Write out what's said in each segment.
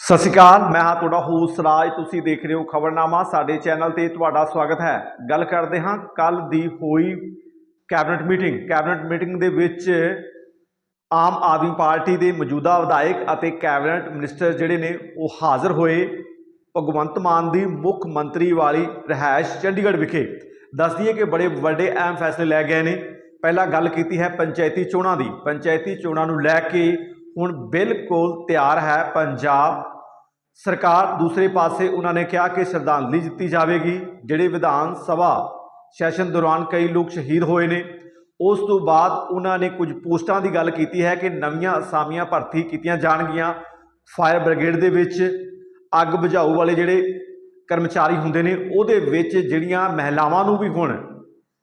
ਸਤਿ ਸ਼੍ਰੀ ਅਕਾਲ, ਮੈਂ ਹਾਂ ਤੁਹਾਡਾ ਹੋਸਟ ਰਾਜ, ਤੁਸੀਂ ਦੇਖ ਰਹੇ ਹੋ ਖਬਰਨਾਮਾ, ਸਾਡੇ ਚੈਨਲ ਤੇ ਤੁਹਾਡਾ ਸਵਾਗਤ ਹੈ। ਗੱਲ ਕਰਦੇ ਹਾਂ ਕੱਲ ਦੀ ਹੋਈ ਕੈਬਨਿਟ ਮੀਟਿੰਗ। ਕੈਬਨਿਟ ਮੀਟਿੰਗ ਦੇ ਵਿੱਚ ਆਮ ਆਦਮੀ ਪਾਰਟੀ ਦੇ ਮੌਜੂਦਾ ਵਿਧਾਇਕ ਅਤੇ ਕੈਬਨਿਟ ਮਿਨਿਸਟਰ ਜਿਹੜੇ ਨੇ, ਉਹ ਹਾਜ਼ਰ ਹੋਏ ਭਗਵੰਤ ਮਾਨ ਦੀ ਮੁੱਖ ਮੰਤਰੀ ਵਾਲੀ ਰਿਹਾਇਸ਼ ਚੰਡੀਗੜ੍ਹ ਵਿਖੇ। ਦੱਸ ਦਈਏ ਕਿ ਬੜੇ ਵੱਡੇ ਅਹਿਮ ਫੈਸਲੇ ਲੈ ਗਏ ਨੇ। ਪਹਿਲਾਂ ਗੱਲ ਕੀਤੀ ਹੈ ਪੰਚਾਇਤੀ ਚੋਣਾਂ ਦੀ। ਪੰਚਾਇਤੀ ਚੋਣਾਂ ਨੂੰ ਲੈ ਕੇ ਹੁਣ ਬਿਲਕੁਲ ਤਿਆਰ ਹੈ, ਪੰਜਾਬ ਸਰਕਾਰ ਦੂਸਰੇ ਪਾਸੇ ਉਹਨਾਂ ਨੇ ਕਿਹਾ ਕਿ ਸ਼ਰਧਾਂਜਲੀ ਦਿੱਤੀ ਜਾਵੇਗੀ, ਜਿਹੜੇ ਵਿਧਾਨ ਸਭਾ ਸੈਸ਼ਨ ਦੌਰਾਨ ਕਈ ਲੋਕ ਸ਼ਹੀਦ ਹੋਏ ਨੇ। ਉਸ ਤੋਂ ਬਾਅਦ ਉਹਨਾਂ ਨੇ ਕੁਝ ਪੋਸਟਾਂ ਦੀ ਗੱਲ ਕੀਤੀ ਹੈ ਕਿ ਨਵੀਆਂ ਅਸਾਮੀਆਂ ਭਰਤੀ ਕੀਤੀਆਂ ਜਾਣਗੀਆਂ। ਫਾਇਰ ਬ੍ਰਿਗੇਡ ਦੇ ਵਿੱਚ ਅੱਗ ਬੁਝਾਊ ਵਾਲੇ ਜਿਹੜੇ ਕਰਮਚਾਰੀ ਹੁੰਦੇ ਨੇ, ਉਹਦੇ ਵਿੱਚ ਜਿਹੜੀਆਂ ਮਹਿਲਾਵਾਂ ਨੂੰ ਵੀ ਹੁਣ,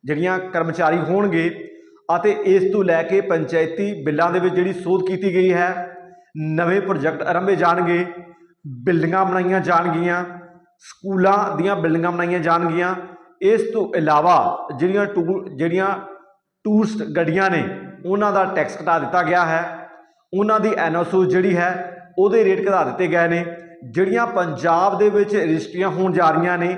ਜਿਹੜੀਆਂ ਕਰਮਚਾਰੀ ਹੋਣਗੇ ਅਤੇ ਇਸ ਤੋਂ ਲੈ ਕੇ ਪੰਚਾਇਤੀ ਬਿੱਲਾਂ ਦੇ ਵਿੱਚ ਜਿਹੜੀ ਸੋਧ ਕੀਤੀ ਗਈ ਹੈ, ਨਵੇਂ ਪ੍ਰੋਜੈਕਟ ਆਰੰਭੇ ਜਾਣਗੇ, ਬਿਲਡਿੰਗਾਂ ਬਣਾਈਆਂ ਜਾਣਗੀਆਂ, ਸਕੂਲਾਂ ਦੀਆਂ ਬਿਲਡਿੰਗਾਂ ਬਣਾਈਆਂ ਜਾਣਗੀਆਂ। ਇਸ ਤੋਂ ਇਲਾਵਾ ਜਿਹੜੀਆਂ ਟੂਰ ਜਿਹੜੀਆਂ ਟੂਰਿਸਟ ਗੱਡੀਆਂ ਨੇ, ਉਹਨਾਂ ਦਾ ਟੈਕਸ ਘਟਾ ਦਿੱਤਾ ਗਿਆ ਹੈ। ਉਹਨਾਂ ਦੀ ਐਨਓਸੂ ਜਿਹੜੀ ਹੈ, ਉਹਦੇ ਰੇਟ ਘਟਾ ਦਿੱਤੇ ਗਏ ਨੇ। ਜਿਹੜੀਆਂ ਪੰਜਾਬ ਦੇ ਵਿੱਚ ਰਜਿਸਟਰੀਆਂ ਹੋਣ ਜਾ ਰਹੀਆਂ ਨੇ,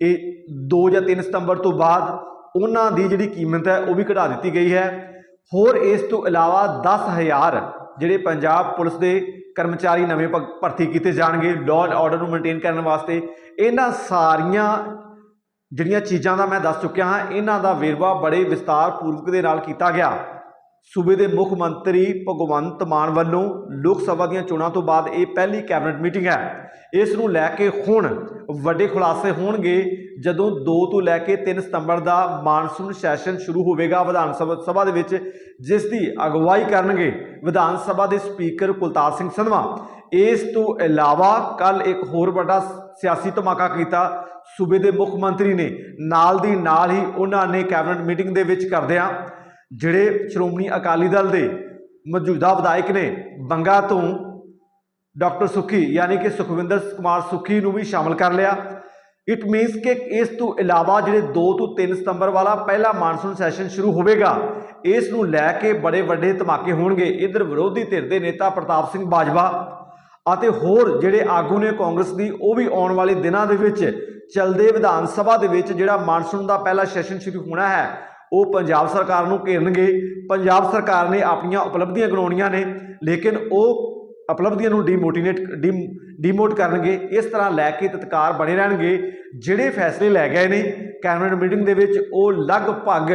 ਇਹ 2 ਜਾਂ 3 ਸਤੰਬਰ ਤੋਂ ਬਾਅਦ ਉਹਨਾਂ ਦੀ ਜਿਹੜੀ ਕੀਮਤ ਹੈ ਉਹ ਵੀ ਘਟਾ ਦਿੱਤੀ ਗਈ ਹੈ। ਹੋਰ ਇਸ ਤੋਂ ਇਲਾਵਾ 10000 ਜਿਹੜੇ ਪੰਜਾਬ ਪੁਲਿਸ ਦੇ ਕਰਮਚਾਰੀ ਨਵੇਂ ਭ- ਭਰਤੀ ਕੀਤੇ ਜਾਣਗੇ ਲਾਅ ਐਂਡ ਆਰਡਰ ਨੂੰ ਮੇਨਟੇਨ ਕਰਨ ਵਾਸਤੇ। ਇਹਨਾਂ ਸਾਰੀਆਂ ਜਿਹੜੀਆਂ ਚੀਜ਼ਾਂ ਦਾ ਮੈਂ ਦੱਸ ਚੁੱਕਿਆ ਹਾਂ, ਇਹਨਾਂ ਦਾ ਵੇਰਵਾ ਬੜੇ ਵਿਸਤਾਰ ਪੂਰਵਕ ਦੇ ਨਾਲ ਕੀਤਾ ਗਿਆ। ਸੂਬੇ ਦੇ ਮੁੱਖ ਮੰਤਰੀ ਭਗਵੰਤ ਮਾਨ ਵੱਲੋਂ ਲੋਕ ਸਭਾ ਦੀਆਂ ਚੋਣਾਂ ਤੋਂ ਬਾਅਦ ਇਹ ਪਹਿਲੀ ਕੈਬਨਿਟ ਮੀਟਿੰਗ ਹੈ। ਇਸ ਨੂੰ ਲੈ ਕੇ ਹੁਣ ਵੱਡੇ ਖੁਲਾਸੇ ਹੋਣਗੇ। ਜਦੋਂ 2 ਤੋਂ ਲੈ ਕੇ 3 ਸਤੰਬਰ ਦਾ ਮਾਨਸੂਨ ਸੈਸ਼ਨ ਸ਼ੁਰੂ ਹੋਵੇਗਾ ਵਿਧਾਨ ਸਭਾ ਸਭਾ ਦੇ ਵਿੱਚ, ਜਿਸ ਦੀ ਅਗਵਾਈ ਕਰਨਗੇ ਵਿਧਾਨ ਸਭਾ ਦੇ ਸਪੀਕਰ ਕੁਲਤਾਰ ਸਿੰਘ ਸੰਧਵਾ। ਇਸ ਤੋਂ ਇਲਾਵਾ ਕੱਲ ਇੱਕ ਹੋਰ ਵੱਡਾ ਸਿਆਸੀ ਧਮਾਕਾ ਕੀਤਾ ਸੂਬੇ ਦੇ ਮੁੱਖ ਮੰਤਰੀ ਨੇ। ਨਾਲ ਦੀ ਨਾਲ ਹੀ ਉਹਨਾਂ ਨੇ ਕੈਬਨਿਟ ਮੀਟਿੰਗ ਦੇ ਵਿੱਚ ਕਰਦਿਆਂ ਜਿਹੜੇ ਸ਼੍ਰੋਮਣੀ ਅਕਾਲੀ ਦਲ ਦੇ ਮੌਜੂਦਾ ਵਿਧਾਇਕ ਨੇ, ਬੰਗਾ ਤੋਂ ਡਾਕਟਰ ਸੁਖੀ, ਯਾਨੀ ਕਿ ਸੁਖਵਿੰਦਰ ਕੁਮਾਰ ਸੁਖੀ ਨੂੰ ਵੀ ਸ਼ਾਮਲ ਕਰ ਲਿਆ। ਇਟ ਮੀਨਸ ਕਿ ਇਸ ਤੋਂ ਇਲਾਵਾ ਜਿਹੜੇ 2 ਤੋਂ 3 ਸਤੰਬਰ ਵਾਲਾ ਪਹਿਲਾ ਮਾਨਸੂਨ ਸੈਸ਼ਨ ਸ਼ੁਰੂ ਹੋਵੇਗਾ, ਇਸ ਨੂੰ ਲੈ ਕੇ ਬੜੇ ਵੱਡੇ ਧਮਾਕੇ ਹੋਣਗੇ। ਇਧਰ ਵਿਰੋਧੀ ਧਿਰ ਦੇ ਨੇਤਾ ਪ੍ਰਤਾਪ ਸਿੰਘ ਬਾਜਵਾ ਅਤੇ ਹੋਰ ਜਿਹੜੇ ਆਗੂ ਨੇ ਕਾਂਗਰਸ ਦੀ, ਉਹ ਵੀ ਆਉਣ ਵਾਲੇ ਦਿਨਾਂ ਦੇ ਵਿੱਚ ਚਲਦੇ ਵਿਧਾਨ ਸਭਾ ਦੇ ਵਿੱਚ ਜਿਹੜਾ ਮਾਨਸੂਨ ਦਾ ਪਹਿਲਾ ਸੈਸ਼ਨ ਸ਼ੁਰੂ ਹੋਣਾ ਹੈ ਉਹ ਪੰਜਾਬ ਸਰਕਾਰ ਨੂੰ ਘੇਰਨਗੇ। ਪੰਜਾਬ ਸਰਕਾਰ ਨੇ ਆਪਣੀਆਂ ਉਪਲਬਧੀਆਂ ਗਣਾਉਣੀਆਂ ਨੇ, ਲੇਕਿਨ ਉਹ ਉਪਲਬਧੀਆਂ ਨੂੰ ਡੀਮੋਟੀਵੇਟ ਡੀਮੋਟ ਕਰਨਗੇ। ਇਸ ਤਰ੍ਹਾਂ ਲੈ ਕੇ ਤਤਕਾਰ ਬਣੇ ਰਹਿਣਗੇ। ਜਿਹੜੇ ਫੈਸਲੇ ਲੈ ਗਏ ਨੇ ਕੈਬਨਿਟ ਮੀਟਿੰਗ ਦੇ ਵਿੱਚ, ਉਹ ਲਗਭਗ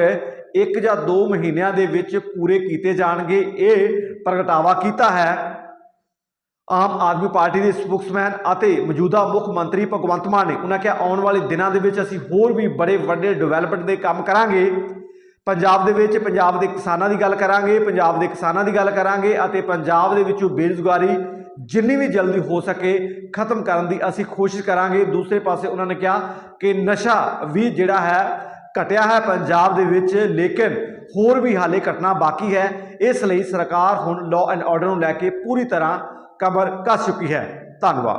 ਇੱਕ ਜਾਂ ਦੋ ਮਹੀਨਿਆਂ ਦੇ ਵਿੱਚ ਪੂਰੇ ਕੀਤੇ ਜਾਣਗੇ। ਇਹ ਪ੍ਰਗਟਾਵਾ ਕੀਤਾ ਹੈ। ਆਮ ਆਦਮੀ ਪਾਰਟੀ ਦੇ ਸਪੋਕਸਮੈਨ ਅਤੇ ਮੌਜੂਦਾ ਮੁੱਖ ਮੰਤਰੀ ਭਗਵੰਤ ਮਾਨ ਨੇ ਉਹਨਾਂ ਕਿਹਾ, ਆਉਣ ਵਾਲੇ ਦਿਨਾਂ ਦੇ ਵਿੱਚ ਅਸੀਂ ਹੋਰ ਵੀ ਬੜੇ ਵੱਡੇ ਡਿਵੈਲਪਮੈਂਟ ਦੇ ਕੰਮ ਕਰਾਂਗੇ। ਪੰਜਾਬ ਦੇ ਵਿੱਚ, ਪੰਜਾਬ ਦੇ ਕਿਸਾਨਾਂ ਦੀ ਗੱਲ ਕਰਾਂਗੇ, ਪੰਜਾਬ ਦੇ ਕਿਸਾਨਾਂ ਦੀ ਗੱਲ ਕਰਾਂਗੇ ਅਤੇ ਪੰਜਾਬ ਦੇ ਵਿੱਚੋਂ ਬੇਰੁਜ਼ਗਾਰੀ ਜਿੰਨੀ ਵੀ ਜਲਦੀ ਹੋ ਸਕੇ ਖਤਮ ਕਰਨ ਦੀ ਅਸੀਂ ਕੋਸ਼ਿਸ਼ ਕਰਾਂਗੇ। ਦੂਸਰੇ ਪਾਸੇ ਉਹਨਾਂ ਨੇ ਕਿਹਾ ਕਿ ਨਸ਼ਾ ਵੀ ਜਿਹੜਾ ਹੈ, ਘਟਿਆ ਹੈ ਪੰਜਾਬ ਦੇ ਵਿੱਚ, ਲੇਕਿਨ ਹੋਰ ਵੀ ਹਾਲੇ ਘਟਨਾ ਬਾਕੀ ਹੈ। ਇਸ ਲਈ ਸਰਕਾਰ ਹੁਣ ਲਾਅ ਐਂਡ ਆਰਡਰ ਨੂੰ ਲੈ ਕੇ ਪੂਰੀ ਤਰ੍ਹਾਂ ਕਮਰ ਕੱਸ ਚੁੱਕੀ ਹੈ। ਧੰਨਵਾਦ।